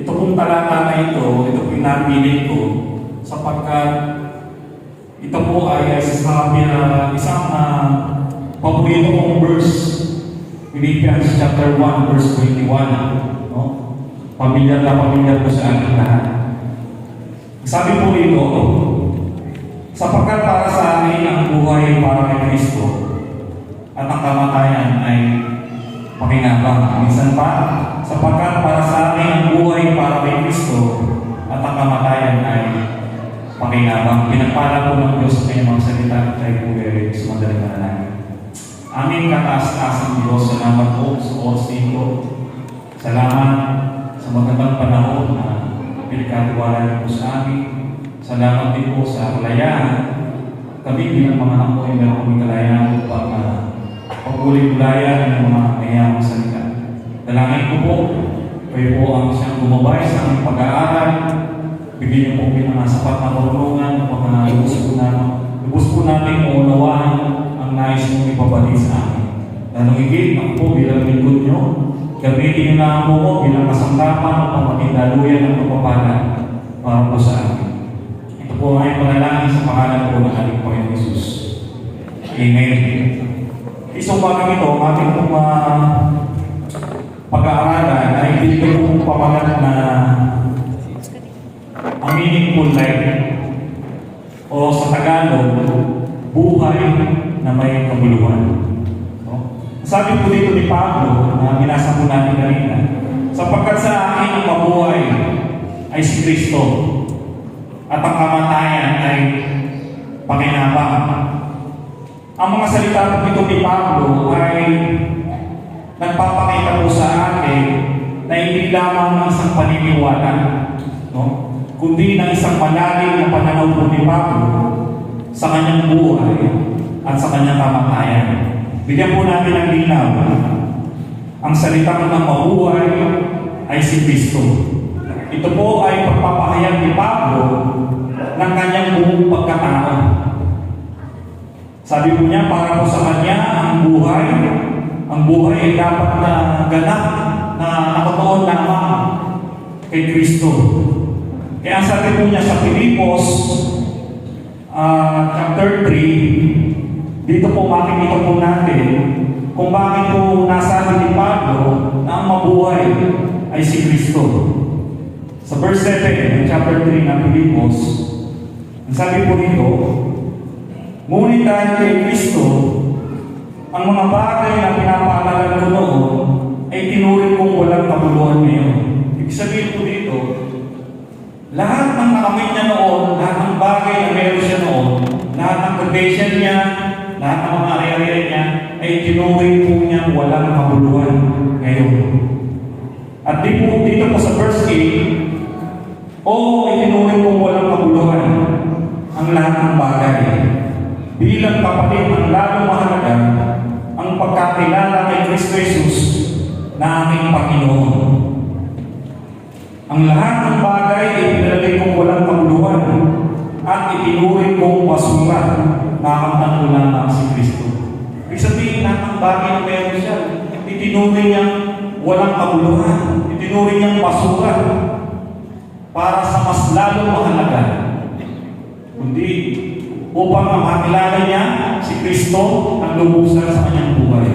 ito pong talata na ito, ito po yung napili ko sapagkat ito po ay isa sa uh, isang uh, paborito kong verse Philippians chapter 1 verse 21 no? Pamilyar na pamilyar po sa ating lahat Sabi po rito sapagkat para sa amin ang buhay para kay Kristo at ang kamatayan ay pakinabang. Minsan pa, sapagkat para sa amin ang buhay para kay Kristo at ang kamatayan ay pakinabang. Pinagpala po ng Diyos sa kanyang mga salita at tayo po ay sumadaling manalangin. Aming kataas-taasang Diyos, salamat po sa oras nito. Salamat sa magandang panahon na pinagkatiwala niyo po sa amin. Salamat din po sa kalayaan. Kami bilang mga anak ay meron kami kalayaan upang uh, pagkulit-gulayan ng mga mayamang salita. Dalangin ko po, kayo po ang siyang gumabay sa aming pag-aaral. Bigyan niyo po kami ng sapat na karunungan uh, lubos po namin, lubos po namin maunawaan ang nais mong ipabalik sa amin. Lalong higit, ako po bilang lingkod niyo, gamitin niyo na ako po bilang kasangkapan upang maging daluyan ng pagpapala para po sa amin. Ito po ay panalangin sa pangalan po ng ating Panginoon Jesus. Amen. Isang bagay ito, ating pong uh, pag-aaralan ay binigay ko pong pamagat na ang meaningful life o sa Tagalog, buhay na may kabuluhan. No? Sabi po dito ni Pablo, na binasa po natin kanina, sapagkat sa akin ang mabuhay ay si Kristo at ang kamatayan ay pakinabang. Ang mga salita po dito ni Pablo ay nagpapakita po sa atin na hindi lamang ng isang paniniwala, no? kundi ng isang malalim na pananaw po ni Pablo sa kanyang buhay at sa kanyang kamatayan. Bigyan po natin ng linaw. Ang salita ng mabuhay ay si Kristo. Ito po ay pagpapahayag ni Pablo ng kanyang buong pagkatao. Sabi po niya, para po sa kanya, ang buhay, ang buhay ay dapat na ganap na nakatuon lamang kay Kristo. Kaya ang sabi po niya sa Pilipos, uh, chapter 3, dito po makikita po natin kung bakit po nasabi ni Pablo na ang mabuhay ay si Kristo. Sa verse 7 ng chapter 3 ng Pilipos, ang sabi po dito, Ngunit dahil kay Kristo, ang mga bagay na pinapaalala ko noon ay tinuring kong walang kabuluhan ngayon. Ibig sabihin po dito, lahat ng nakamit niya noon, lahat ng bagay na meron siya noon, lahat ng condition niya, lahat ng mga ari-ari niya, ay tinuring po niya walang kabuluhan ngayon. At di po dito po sa verse 8, Oo, itinuring kong walang kabuluhan ang lahat ng bagay. Bilang kapatid, ang lalong mahalaga pagkakilala kay Kristo Jesus na aming Panginoon. Ang lahat ng bagay ay pinalagay kong walang kabuluhan at itinuring kong basura na ang ko lamang si Kristo. Ibig sabihin, lahat ng bagay na meron siya, itinuring niyang walang kabuluhan, itinuring niyang basura para sa mas lalong mahalaga. Kundi upang makilala niya si Kristo ang lubusan sa kanyang buhay.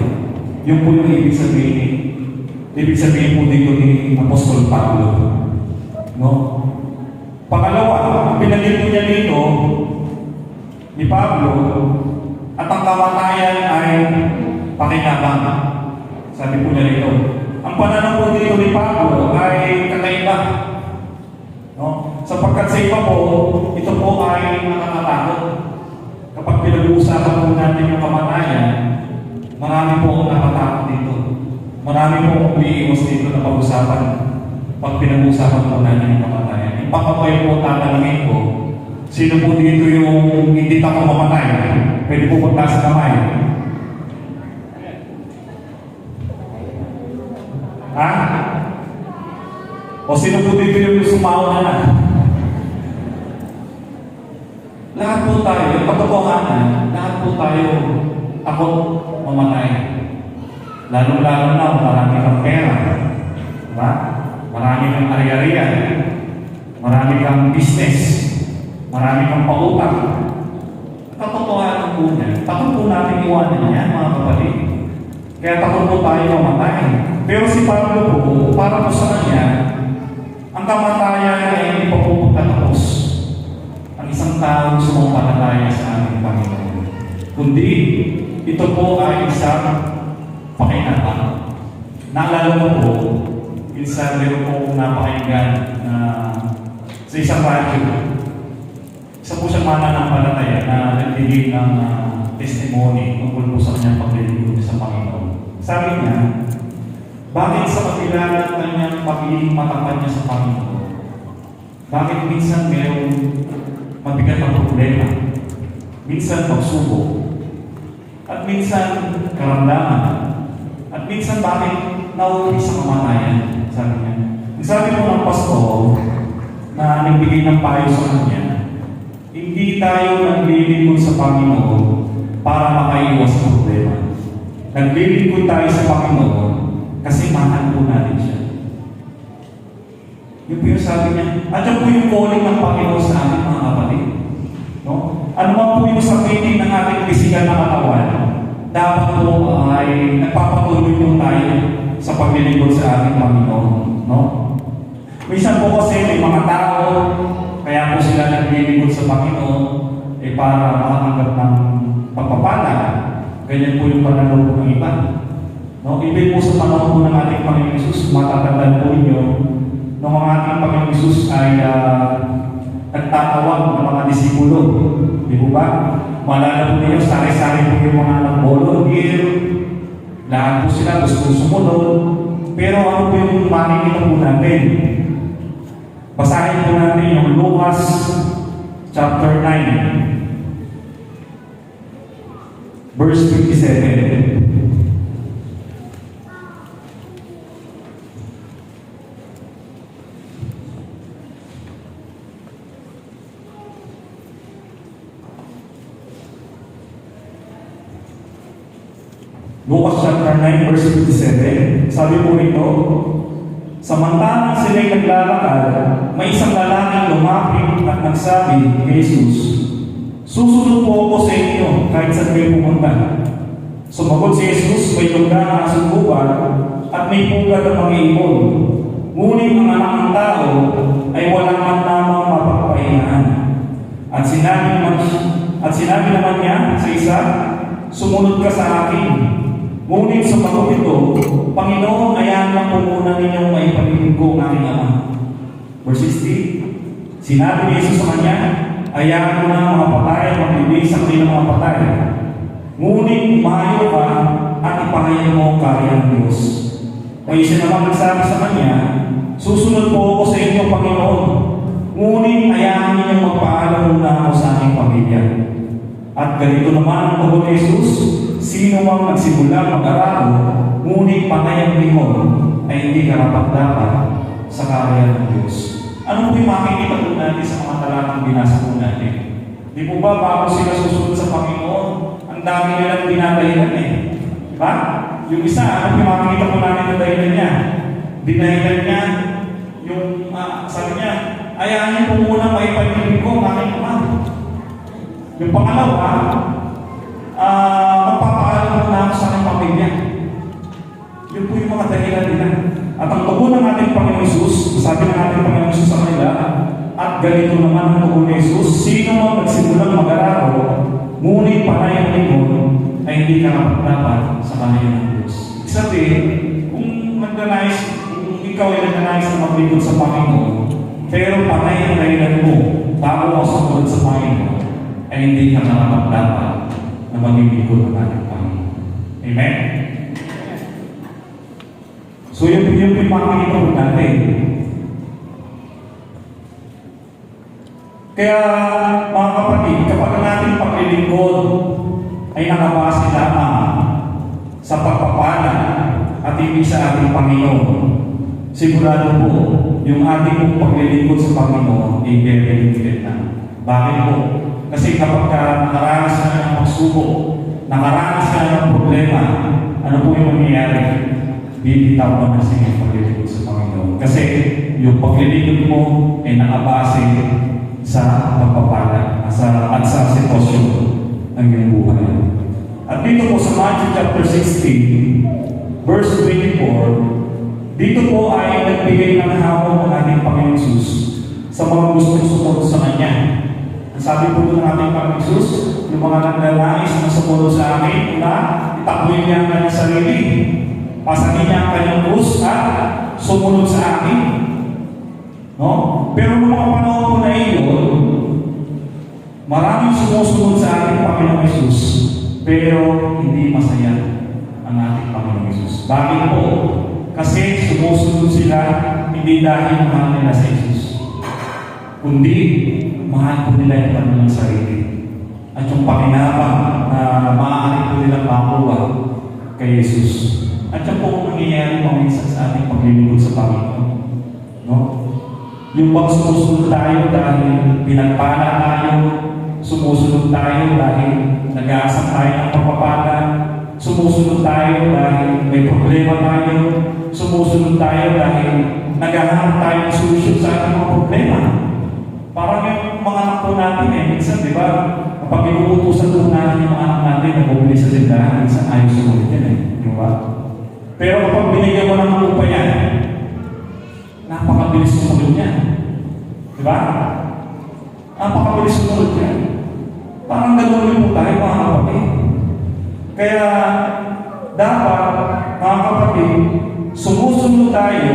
Yun po yung ibig sabihin. Ibig sabihin po dito ni Apostol Pablo. No? Pangalawa, ang pinagin po niya dito ni Pablo at ang kamatayan ay pakinabang. Sabi po niya dito. Ang pananaw po dito ni Pablo ay kakaiba. No? Sapagkat sa iba po, ito po ay nakakatakot. Kapag pinag-uusapan po natin yung kamatayan, marami po ang nakatakot dito. Marami po ang umiiwas dito na pag-usapan pag pinag-uusapan po natin yung kamatayan. Yung pangkapayo po tatanungin ko, sino po dito yung hindi tako mamatay? Pwede po punta sa kamay. Ha? O sino po dito yung sumawa na? Lahat po tayo, katotohanan, lahat po tayo ako mamatay. Lalo-lalo na marami kang pera. Diba? marami kang ari-arian, marami kang business, marami kang pautang. Katotohanan po niya, takot po natin iwanan yan, mga kapatid. Kaya takot po tayo mamatay. Pero si Pablo po, para po sa kanya, ang kamatayan ay hindi pa po pagtatapos. Ang isang tao sumampalataya sa ating Panginoon. Kundi, ito po ay isang pakinabang. Naalala ko po, minsan meron po napakinggan na sa isang radyo, isa po siyang mananampalataya na nagbigay ng ah, testimony tungkol po sa kanyang paglilingkod sa Panginoon. Sabi niya, bakit sa kabila ng kanyang pagiging matapat niya sa Panginoon, bakit minsan mayroong mabigat na problema, minsan pagsubok, at minsan karamdaman, at minsan bakit nauwi sa kamatayan, sabi niya. Ang Sabi po ng pastor na nagbigay ng payo sa kanya, hindi tayo naglilingkod sa Panginoon para makaiwas sa problema. Naglilingkod tayo sa Panginoon kasi mahal po natin siya. Yun po yung sabi niya. At yun po yung calling ng Panginoon sa ating mga. No? Ano man po yung sabihin ng ating physical na katawan, dapat po ay nagpapatuloy po tayo sa paglilingkod sa ating Panginoon. No? Minsan po kasi may mga tao, kaya po sila naglilingkod sa Panginoon eh para makatanggap ng pagpapala. Ganyan po yung pananaw po ng iba. No, ibig po sa panahon po ng ating Panginoon Isus, matatandaan po ninyo, nung ang ating Panginoon Isus ay uh, nagtatawag ng mga disipulo. Di po ba? Malala po ninyo, sari-sari po yung mga nag-volunteer, lahat po sila gusto sumunod, pero ano po yung makikita po natin? Basahin po natin yung Lucas chapter 9 verse 57. Lucas chapter 9 verse 57, sabi po rito, Samantalang sila'y naglalakad, may isang lalaking lumapit at nagsabi kay Jesus, Susunod po ako sa inyo kahit saan kayo pumunta. Sumagot si Jesus, may lugar na subukan at may pugad ng mga ibon. Ngunit ang anak ng tao ay walang man lamang mapagpahingaan. At sinabi naman, at sinabi naman niya sa isa, Sumunod ka sa akin. Ngunit sa pagod ito, Panginoon, ayahan lang po muna ninyong maipamilin ko ang aking ama. Verse 60, Sinabi ni Jesus sa kanya, ayahan mo na mga patay magbibig sa kanilang mga patay. Ngunit umayo ka at ipahayag mo ang karya ng Diyos. May isa naman nagsabi sa kanya, Susunod po ako sa inyo, Panginoon. Ngunit ayahan ninyong magpaalam muna ako sa aking pamilya. At ganito naman ang ni Jesus, sino mang nagsimula mag-aral, ngunit patay ang ay hindi karapat-dapat sa karya ng Diyos. Ano po yung makikita po natin sa mga talatang binasa po natin? Di po ba bago sila susunod sa Panginoon, ang dami nilang dinadahilan eh. Diba? Yung isa, ano yung makikita po natin ang dahilan niya? Dinahilan niya, yung ah, sabi niya, ayahan niyo po muna maipagpilin ko aking ama. Yung pangalawa, ah, magpapaalam na ako sa aking pamilya. Yun po yung mga dahilan nila. At ang tugon ng ating Panginoon Isus, sabi ng ating Panginoon Isus sa kanila, at ganito naman ang tugon ni Isus, sino mang nagsimulang mag-araro, ngunit panay ang limon, ay hindi ka dapat sa kanila ng Diyos. Ibig Sabihin, kung nagdanais, kung ikaw ay nagdanais na maglingkod sa Panginoon, pero panay ang dahilan mo, bago mo sumunod sa Panginoon, ay hindi ka narapat dapat na maglingkod ng Panginoon. Amen? So yun, yun po yung makikita po natin. Kaya mga kapatid, kapag ang ating paglilingkod ay nakabase lamang sa pagpapala at hindi sa ating Panginoon, sigurado po, yung ating paglilingkod sa Panginoon ay very limited na. Bakit po? Kasi kapag ka nakaranas ka ng pagsubok, nakaranas ka ng problema, ano po yung mangyayari? bibitaw ka na sa iyong paglilingkod sa Panginoon. Kasi yung paglilingkod mo ay nakabase sa pagpapala sa, at sa sitwasyon ng iyong buhay. At dito po sa Matthew chapter 16, verse 24, dito po ay nagbigay ng hamon ng ating Panginoon Jesus sa mga gustong sumunod sa Kanya. Ang sabi po ng ating Panginoon Jesus, yung mga nagnanais na sumunod sa akin, una, itakwin niya ang kanyang sarili. Pasanin niya ang kanyang krus at sumunod sa akin. No? Pero noong mga panahon po na iyon, maraming sumusunod sa ating Panginoon Jesus, pero hindi masaya ang ating Panginoon Jesus. Bakit po? Kasi sumusunod sila hindi dahil mahal nila sa Jesus, kundi mahal po nila yung kanilang sarili. At yung pakinabang na maaari po nilang makuha kay Jesus. At yan po ang nangyayari paminsan sa ating paglilingkod sa Panginoon. No? Yung bang sumusunod tayo dahil pinagpala tayo, sumusunod tayo dahil nag-aasam tayo ng pagpapala, sumusunod tayo dahil may problema tayo, sumusunod tayo dahil naghahanap tayo ng solusyon sa ating mga problema. Parang yung mga anak natin eh, minsan, di ba, kapag inuutusan po natin yung mga anak natin na bumili sa tindahan, minsan ayaw sumunod yan eh, di ba? Pero kapag binigyan mo ng lupa yan, napakabilis sumunod niya. Di ba? Napakabilis sumunod niya. Parang gano'n rin po tayo mga kapatid. Kaya dapat, mga kapatid, sumusunod tayo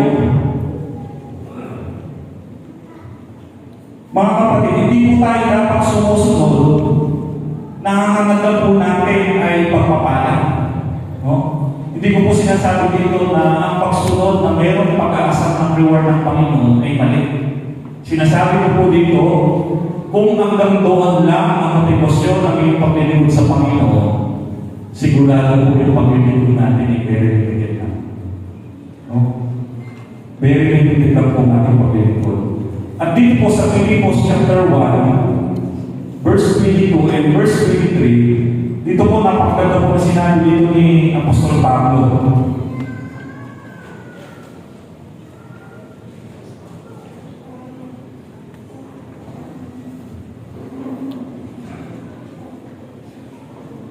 Mga kapatid, hindi po tayo dapat sumusunod na ang hangad po natin ay pagpapala. No? Hindi ko po sinasabi dito na ang pagsunod na mayroong pag-aasang ng reward ng Panginoon ay mali. Sinasabi ko po dito, kung hanggang doon lang ang motibasyon ng iyong paglilingkod sa Panginoon, sigurado po yung paglilingkod natin ay very limited lang. No? Very limited lang po ang ating paglilingkod. At dito po sa Filipos chapter 1, verse 22 and verse 23, dito po napakaganda po na sinabi dito ni Apostol Pablo.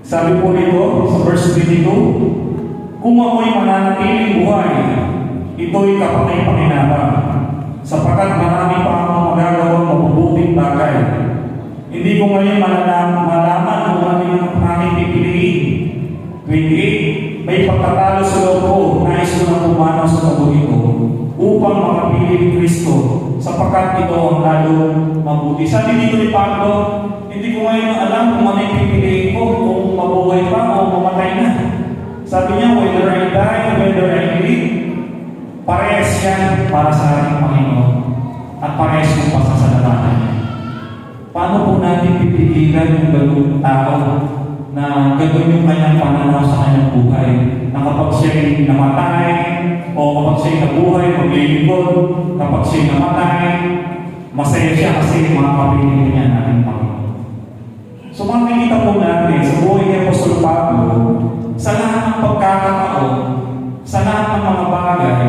Sabi po nito sa verse 22, Kung ako'y mananatiling buhay, ito'y kapatay-pakinabang sapagkat marami pa akong magagawang mabubuting bagay. Hindi ko ngayon malaman, malaman kung ano yung aking pipiliin. 28. May pagkatalo sa loob ko, nais ko na pumanaw sa mundo ito upang makapili ni Kristo sapagkat ito ang lalong mabuti. Sabi dito ni Pablo, hindi ko ngayon alam kung ano yung pipiliin ko, kung mabuhay pa o mamatay na. Sabi niya, whether I die, whether I live, Parehas yan para sa ating Panginoon at parehas yung pasasalatan niya. Paano po natin pipigilan yung ganoong tao na gano'n yung kanyang pananaw sa kanyang buhay na kapag siya'y namatay o kapag siya'y nabuhay, maglilingkod, kapag siya'y namatay, masaya siya kasi mga kapilin niya natin Panginoon. So makikita po natin sa buhay ni Apostol Pablo, sa lahat ng pagkakataon, sa lahat ng mga bagay,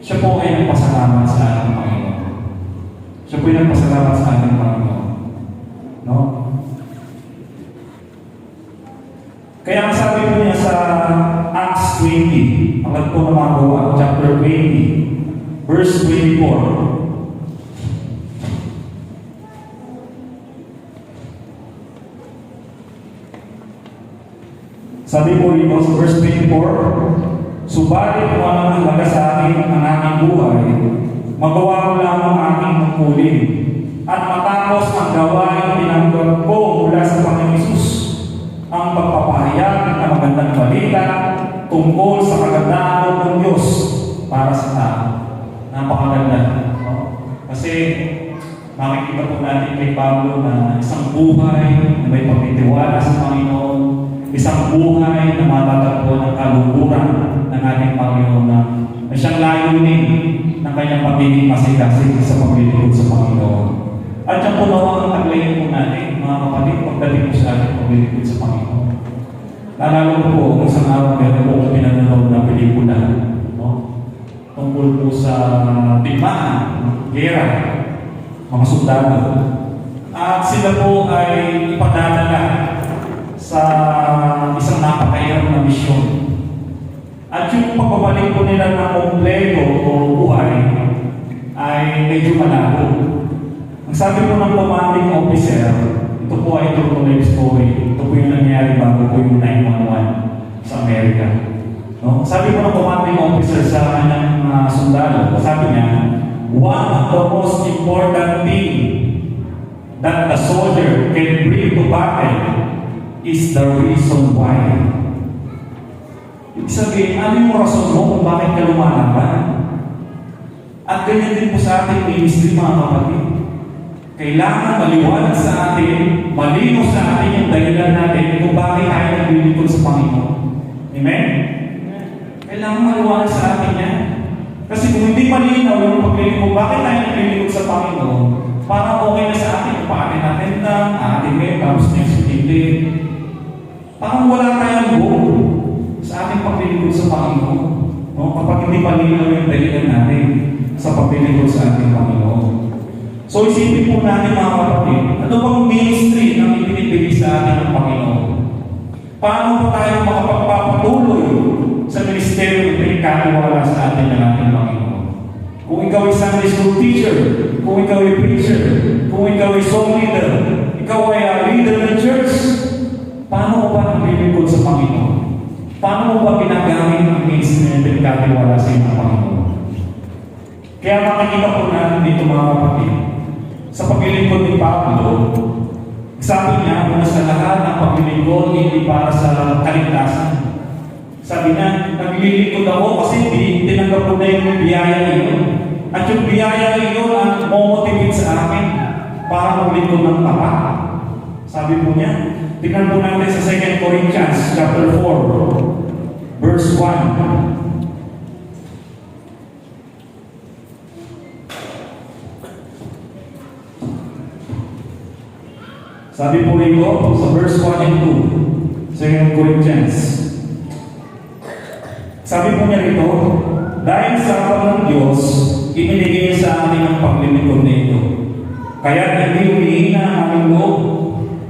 siya po ay nagpasalamat sa ating Panginoon. Siya po ay nagpasalamat sa ating Panginoon. No? Kaya ang sabi po niya sa Acts 20, ang po ng mga gawa, chapter 20, verse 24, Sabi po dito sa verse 24, Subalit ano ang halaga sa akin ang aking buhay, magawa ko lamang aking tungkulin at matapos ang gawain tinanggap ko mula sa Panginoon Isus ang pagpapahayag ng magandang balita tungkol sa kagandahan ng Diyos para sa tao. Napakaganda. No? Kasi makikita po natin kay Pablo na isang buhay na may pagtitiwala sa Panginoon, isang buhay na matatagpo ng kaluguran ng ating Panginoon na, na siyang layunin ng kanyang pagiging masigasig sa paglilingkod sa Panginoon. At yung punawa ang taglayin po natin, mga kapatid, pagdating po sa ating paglilingkod. Naalala ko po, kung isang araw meron po akong pinanonood na pelikula. No? Tungkol po sa digmaan, gera, mga sundalo. At sila po ay ipadadala sa isang napakahirap na misyon. At yung pagbabalik po nila ng kompleto o buhay ay medyo malabo. Ang sabi po ng commanding officer, ito po ay true to life story. Po yung nangyari bago po yung 911 sa Amerika. No? Sabi po ng commanding officer sa kanyang uh, sundalo, sabi niya, one of the most important thing that the soldier can bring to battle is the reason why. Ibig sabihin, ano yung rason mo kung bakit ka lumalaban? At ganyan din po sa ating ministry, mga kapatid. Kailangan maliwanag sa atin, malino sa atin yung dahilan natin kung bakit tayo naglilingkod sa Panginoon. Amen? Kailangan maliwanag sa atin yan. Kasi kung hindi malinaw yung paglilingkod, bakit tayo naglilingkod sa Panginoon, parang okay na sa atin, paatin natin lang, atin ngayon, tapos week hindi. Parang wala tayong goal sa ating paglilingkod sa Panginoon. No? Kapag hindi malinaw yung dahilan natin sa paglilingkod sa ating Panginoon. So isipin po natin mga kapatid, ano bang ministry na ibinibigay sa atin ng Panginoon? Paano po tayo makapagpapatuloy sa ministeryo na pinagkakawala sa atin ng ating Panginoon? Kung ikaw ay Sunday school teacher, kung ikaw ay preacher, kung ikaw ay song leader, ikaw ay uh, leader ng church, paano mo ba naglilingkod sa Panginoon? Paano mo ba ginagamit ang ministry na pinagkakawala sa inyo ng Panginoon? Kaya makikita po natin dito mga kapatid, sa paglilingkod ni Pablo, sabi niya, una sa lahat, ang paglilingkod hindi para sa kaligtasan. Sabi niya, naglilingkod ako kasi di, tinanggap ko na yung biyaya iyon. At yung biyaya iyon ang momotivate sa akin para maglingkod ng tapat. Sabi po niya, tingnan po natin sa 2 Corinthians chapter 4, verse 1. Sabi po rito sa verse 1 and 2, 2 Corinthians. Sabi po niya rito, dahil sa apat ng Diyos, ibinigay sa amin ang paglilingkod na ito. Kaya hindi humihina ang aming loob.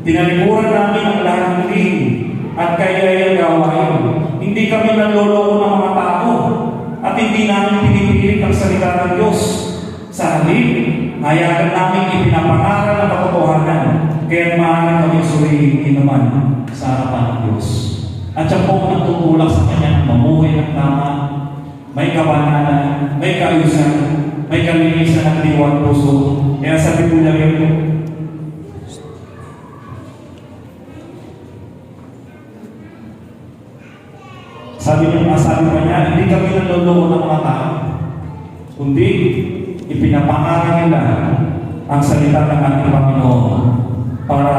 Tinalikuran namin ang lahat ng ling at kaya yung gawain. Hindi kami nanloloko ng mga tao at hindi namin pinipilit ang salita ng Diyos. Sa halip, hayagan namin ipinapangaral ang kaya maaari kami surihin naman sa harapan ng Diyos. At siya po ang tutulak sa kanya mamuhay ng tama, may kabananan, may kaayusan, may kalinisan at liwan puso. Kaya sabi po niya rito, sabi niya, sabi pa niya, hindi kami nanloloko ng mga tao, kundi ipinapangaral nila ang salita ng ating Panginoon para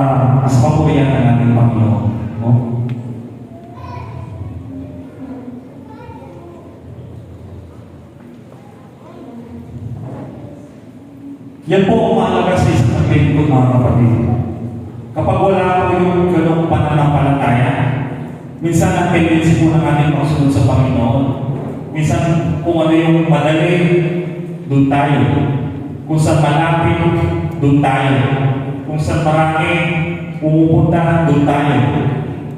mas papurihan ng ating Panginoon. No? Yan po ang mahalaga sa isang paglilingkod mga kapatid. Kapag wala po yung ganong pananampalataya, minsan ang tendency po ng ating pagsunod sa Panginoon, minsan kung ano yung madali, doon tayo. Kung saan malapit, doon tayo. Kung saan marami, pumupunta, doon tayo.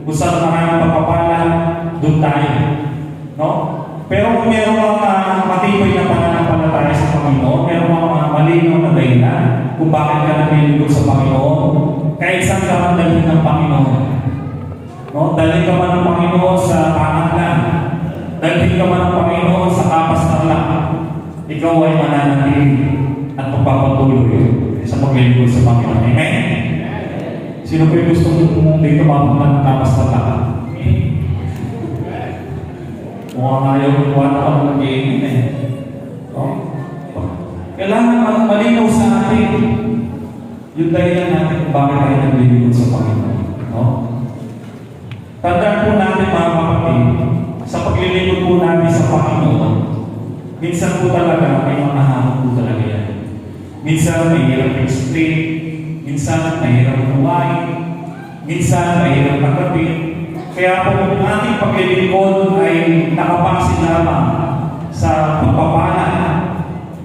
Kung saan maraming pagpapala, doon tayo. No? Pero kung meron kang uh, matibay na pananampalataya sa Panginoon, meron kang mga malinaw na dahilan kung bakit ka naglilingkod sa Panginoon, kahit saan ka man dalhin ng Panginoon. No? Dalhin ka man ng Panginoon sa tangat lang. Dalhin ka man ng Panginoon sa kapas ng lang. Ikaw ay mananatili at magpapatuloy sa paglilingkod sa Panginoon. Amen? Sino po yung gusto mong dito mapunta ng kapas ng lang? Mukhang ayaw mo wala ka ng game eh. No? Kailangan malinaw sa atin yung dahilan natin kung bakit tayo naglilingkod sa Panginoon. Minsan may hirap explain, minsan may hirap buhay, minsan may hirap tanggapin, kaya po kung ating paglilingkod ay nakapansin lamang sa pagpapala na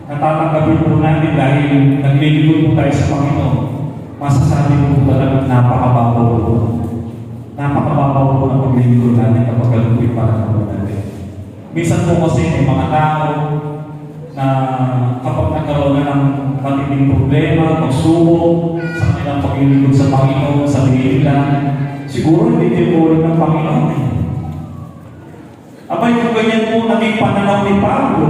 tatanggapin po natin dahil naglilingkod po tayo sa Panginoon, masasabi po talaga napakababaw po. Napakababaw po ng paglilingkod natin kapag ganun po yung pananaw natin. Minsan po kasi may mga tao matinding problema, pagsubok sa kanilang paglilingkod sa Panginoon, sa nila, siguro hindi rin ng Panginoon. eh. Abay, kung ganyan po naging pananaw ni Pablo,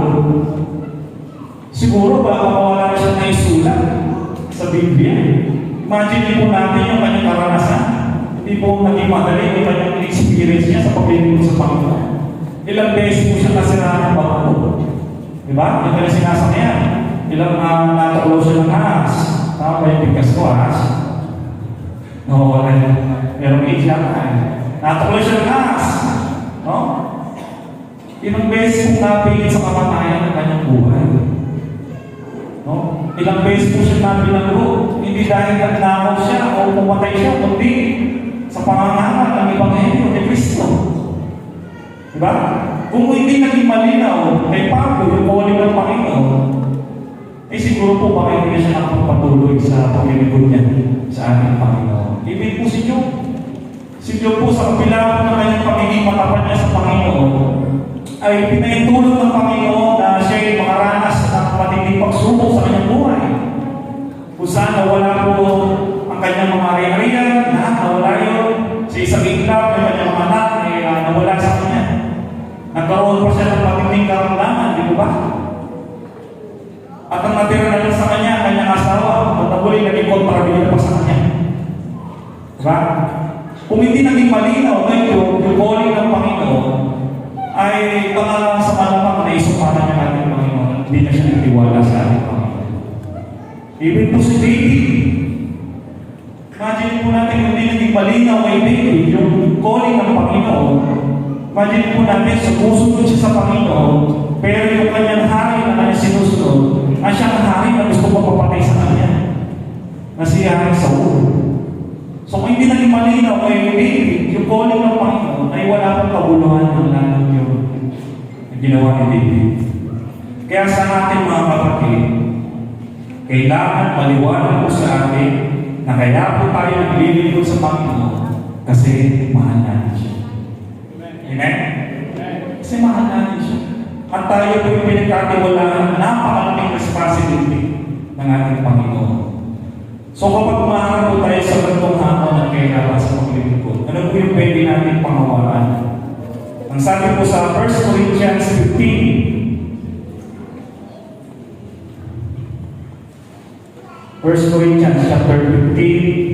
siguro baka mawala na siya na isulat sa Biblia. Imagine po natin yung kanyang karanasan. Hindi po naging madali yung kanyang experience niya sa paglilingkod sa Panginoon. Ilang beses po siya nasiraan ng bago. Di ba? Yung kanya sinasakyan. Ilang uh, natuklaw siya ng ahas. Tama ba yung bigkas ko, ahas? No, wala yun. Merong iiyak na eh. Natuklaw siya ng ahas. No? Ilang beses po napilit sa kamatayan ng kanyang buhay. No? Ilang beses po siya nabilanggo. Hindi dahil nagnakaw siya o pumatay siya, kundi sa pangangaral ng Ebanghelyo ni Kristo. Diba? Kung hindi naging malinaw kay Pablo yung calling ng Panginoon, eh siguro po hindi na siya nakapagpatuloy sa paglilingkod niya sa ating Panginoon. Ibig po si Job. Si Job po sa kabila ng kanyang pagiging matapat niya sa Panginoon, ay pinaitulong ng Panginoon na siya ay makaranas ng matinding pagsubok sa kanyang buhay. Kung saan nawala po ang kanyang mga ari-arian, lahat nawala yun. Sa isang iglap, yung kanyang mga anak, ay uh, nawala sa kanya. Nagkaroon pa siya ng matinding karamdaman, di ba? At ang natira na lang sa kanya, kanyang asawa, at nabuli naging kontrabida pa sa kanya. Diba? Kung hindi naging malinaw ngayon, yung calling ng Panginoon, ay baka sa malamang na isumpanan niya natin ng Panginoon, hindi na siya nagtiwala sa ating Panginoon. Even po si David, imagine po natin kung hindi naging malinaw kay David, yung calling ng Panginoon, imagine po natin, sumusunod siya sa Panginoon, pero yung kanyang hari na kanyang sinusunod, ay siyang hari na gusto mapapatay sa kanya, na si Hari Saul. So kung hindi naging malinaw kay David, yung calling ng Panginoon ay wala pang kabuluhan ng lalong yung ginawa ni David. Kaya sa ating mga kapatid, kailangan maliwanag po sa atin na kaya po tayo naglilingkod sa Panginoon kasi mahal natin siya. Amen? Kasi mahal natin. At tayo po yung pinagkatiwalaan napakalaking responsibility ng ating Panginoon. So kapag umaharap po tayo sa gantong hamon ng kailangan sa paglilingkod, ano po yung pwede natin pangawalan? Ang sabi po sa 1 Corinthians 15, 1 Corinthians chapter 15,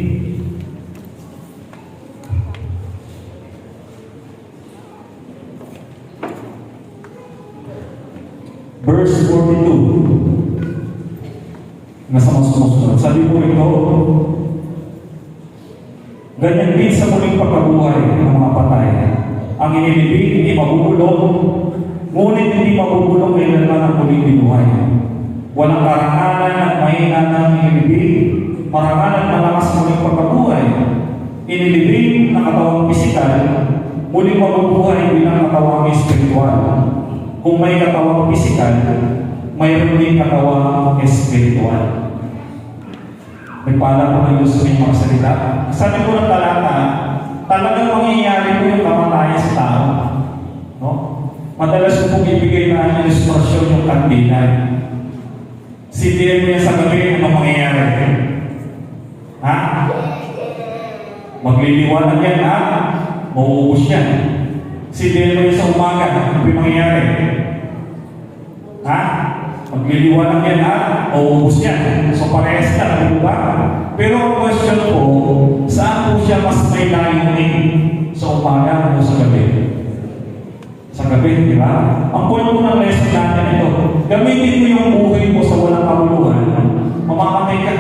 Nasa mga sumusunod. Sabi po ito, ganyan din sa muling pagkabuhay ng mga patay. Ang inilibig hindi mabubulong, ngunit hindi mabubulong kailanman ang muling binuhay. Walang karangalan at mahina ng inilibig, marangalan malakas muling pagkabuhay. Inilibig na katawang pisikal, muling mabubuhay bilang katawang espiritual. Kung may katawang pisikal, mayroon din katawang espiritual. Nagpala po ng Diyos sa mga salita. Sabi po ng talata, talagang mangyayari po yung kamatayan sa tao. No? Madalas po ibigay na ilustrasyon yung kandila. Sindihan niya sa gabi, ano mangyayari? Ha? Magliliwanag yan, ha? Mauubos yan. Sindihan mo yan sa umaga, ano yung mangyayari? Ha? Magliliwanag yan ha, o ubus. So parehas na, di ba? Pero ang question po, saan po siya mas may layunin? Sa umaga o sa gabi? Sa gabi, di ba? Ang point po ng lesson natin ito, gamitin mo yung buhay mo sa walang kabuluhan, mamamatay ka.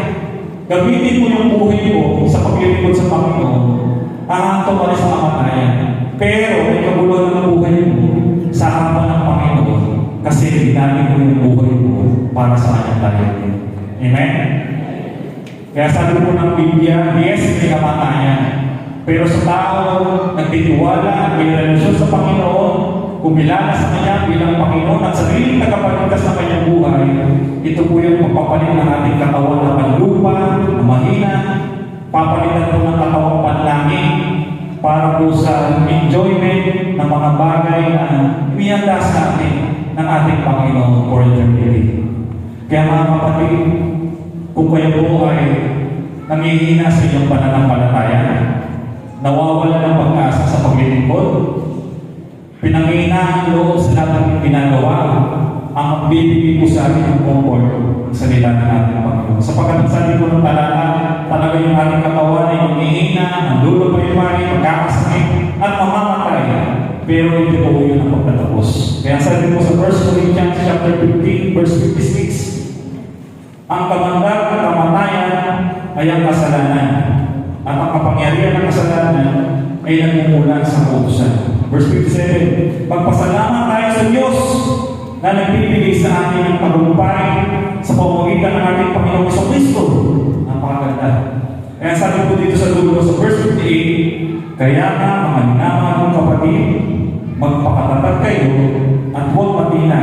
Gamitin mo yung buhay mo sa paglilingkod sa Panginoon, hanggang tumalis sa kamatayan. Pero may kabuluhan ng buhay mo sa harapan ng kasi ginamit mo yung buhay mo para sa kanyang layunin. Amen? Kaya sabi po ng Biblia, yes, may kamatayan. Pero sa tao, nagtitiwala, may relasyon sa Panginoon, kumilala sa Kanya bilang Panginoon at sariling tagapagligtas ng kanyang buhay, ito po yung pagpapalit ng ating katawan na panlupa, na mahina, papalitan po ng katawang panlangin para po sa enjoyment ng mga bagay na inihanda sa atin ng ating Panginoon for eternity. Kaya mga kapatid, kung kayo po ay nangihina sa inyong pananampalataya, nawawala ng pag-asa sa paglilingkod, pinanghihinaan loob sa lahat ng ginagawa, ang magbibigay po sa atin ng comfort ng salita ng ating Panginoon. Sapagkat ang sabi po ng talata, talaga yung ating katawan ay manghihina, ang dulo pa yung mamamatay. Pero hindi po yun ang pagtatapos. Kaya sabi po sa 1 Corinthians chapter 15, verse 56, ang kamandag at kamatayan ay ang kasalanan. At ang kapangyarihan ng kasalanan ay nagmumula sa kautusan. Verse 57, Pagpasalamat tayo sa Diyos na nagbibigay sa atin ng tagumpay sa pamamagitan ng ating Panginoong sa Kristo. Napakaganda. Kaya sabi po dito sa dulo sa verse 58, Kaya nga mga minamahal kapatid, magpakatatag kayo at huwag matina.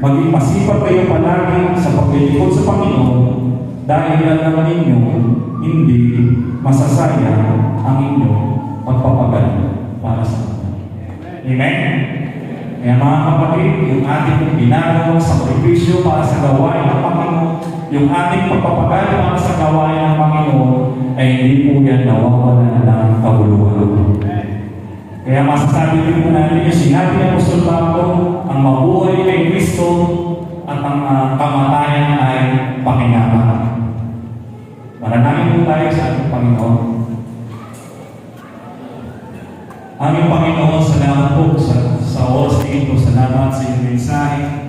Maging masipag kayo palagi sa paglilingkod sa Panginoon dahil alam naman ninyo, hindi masasayang ang inyong pagpapagaling para sa Panginoon. Amen? Kaya mga kapatid, yung ating ginagawang sakripisyo para sa gawain ng Panginoon, yung ating pagpapagaling para sa gawain ng Panginoon, ay hindi po yan nawawala ng kabuluhan. Kaya masasabi din po natin yung sinabi ng Apostol Pablo, ang mabuhay kay Kristo at ang ah, kamatayan ay pakinama. Mananangin po tayo sa ating Panginoon. Aming Panginoon, salamat po sa, sa oras na ito. Salamat sa iyong mensahe.